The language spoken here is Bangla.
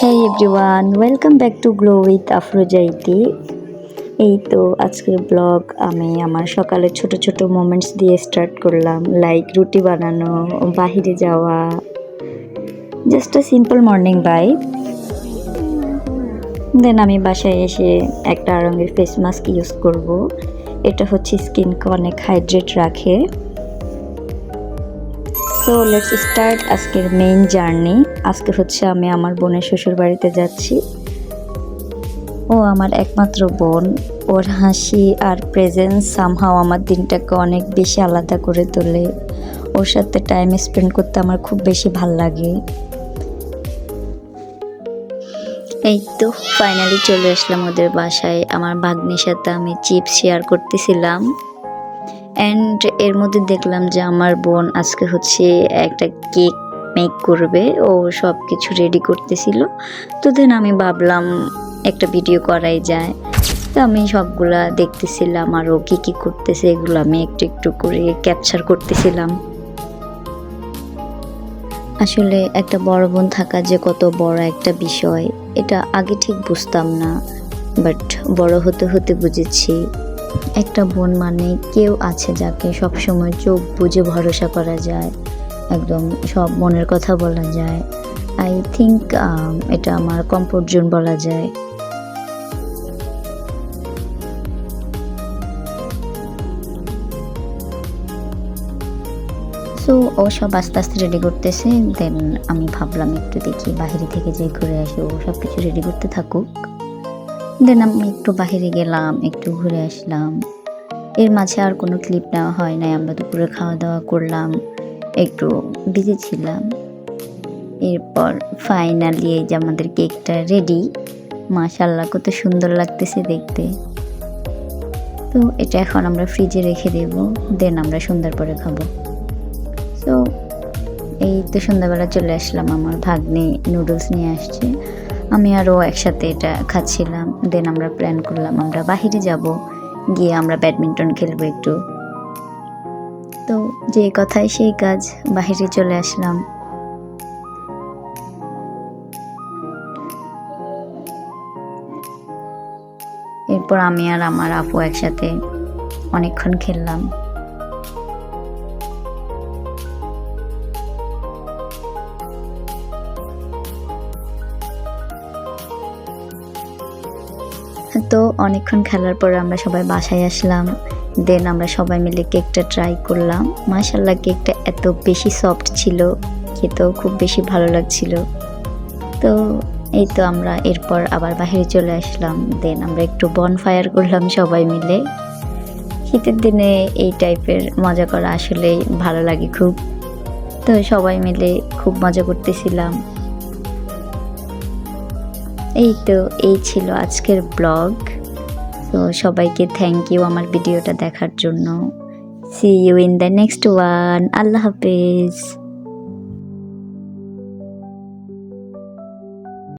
হ্যাঁ everyone welcome back to glow with আফরোজাইতি এই তো আজকের ব্লগ আমি আমার সকালে ছোট ছোট মোমেন্টস দিয়ে স্টার্ট করলাম লাইক রুটি বানানো, বাহিরে যাওয়া just a simple morning by then আমি বাসায় এসে একটা রঙের ফেস মাস্ক ইউজ করব, এটা হচ্ছে স্কিনকে অনেক হাইড্রেট রাখে। সো লেটস স্টার্ট আজকের মেইন জার্নি আজকে হচ্ছে আমি আমার বোনের শ্বশুর বাড়িতে যাচ্ছি। ও আমার একমাত্র বোন। ওর হাসি আর প্রেজেন্স সামহাও আমার দিনটাকে অনেক বেশি আলাদা করে তোলে। ওর সাথে টাইম স্পেন্ড করতে আমার খুব বেশি ভালো লাগে। এই তো ফাইনালি চলে আসলাম ওদের বাসায়। আমার ভাগ্নির সাথে আমি চিপস শেয়ার করতেছিলাম। অ্যান্ড এর মধ্যে দেখলাম যে আমার বোন আজকে হচ্ছে একটা কেক মেক করবে। ও সব কিছু রেডি করতেছিল। তো দেন আমি ভাবলাম একটা ভিডিও করাই যায়। তো আমি সবগুলা দেখতেছিলাম আর ও কী কী করতেছে এগুলো আমি একটু একটু করে ক্যাপচার করতেছিলাম। আসলে একটা বড় বোন থাকা যে কত বড় একটা বিষয়, এটা আগে ঠিক বুঝতাম না। বাট বড় হতে হতে বুঝেছি। একটা বোন মানে কেউ আছে যাকে সবসময় চোখ বুঝে ভরসা করা যায়, একদম সব মনের কথা বলা যায়। আই থিঙ্ক এটা আমার কমফোর্ট জোন বলা যায়। সো ও সব আস্তে আস্তে রেডি করতেছে দেন আমি ভাবলাম একটু দেখি বাহিরে থেকে যে ঘুরে আসি, ও সব কিছু রেডি করতে থাকুক। দেন আমি একটু বাহিরে গেলাম, একটু ঘুরে আসলাম। এর মাঝে আর কোনো ক্লিপ নেওয়া হয় নাই, আমরা দুপুরে খাওয়া দাওয়া করলাম, একটু বিজি ছিলাম। এরপর ফাইনালি এই যে আমাদের কেকটা রেডি মাশাল্লাহ কত সুন্দর লাগতেছে দেখতে। তো এটা এখন আমরা ফ্রিজে রেখে দেব দেন আমরা সন্ধ্যার পরে খাব। তো এই তো সন্ধ্যাবেলা চলে আসলাম, আমার ভাগ্নে নুডলস নিয়ে আসছে। আমি আরও একসাথে এটা খাচ্ছিলাম। দেন আমরা প্ল্যান করলাম, আমরা বাহিরে যাব, গিয়ে আমরা ব্যাডমিন্টন খেলব একটু। তো যে কথায় সেই কাজ, বাহিরে চলে আসলাম। এরপর আমি আর আমার আপু একসাথে অনেকক্ষণ খেললাম। তো অনেকক্ষণ খেলার পর আমরা সবাই বাসায় আসলাম। দেন আমরা সবাই মিলে কেকটা ট্রাই করলাম। মাশাল্লাহ কেকটা এত বেশি সফট ছিল। খেতেও খুব বেশি ভালো লাগছিল। তো এই তো আমরা এরপর আবার বাইরে চলে আসলাম। দেন আমরা একটু বন ফায়ার করলাম সবাই মিলে। শীতের দিনে এই টাইপের মজা করা আসলেই ভালো লাগে খুব। তো সবাই মিলে খুব মজা করতেছিলাম। এই তো, এই ছিল আজকের ব্লগ। তো সবাইকে থ্যাংক ইউ আমার ভিডিওটা দেখার জন্য। See you in the next one আল্লাহ হাফেজ।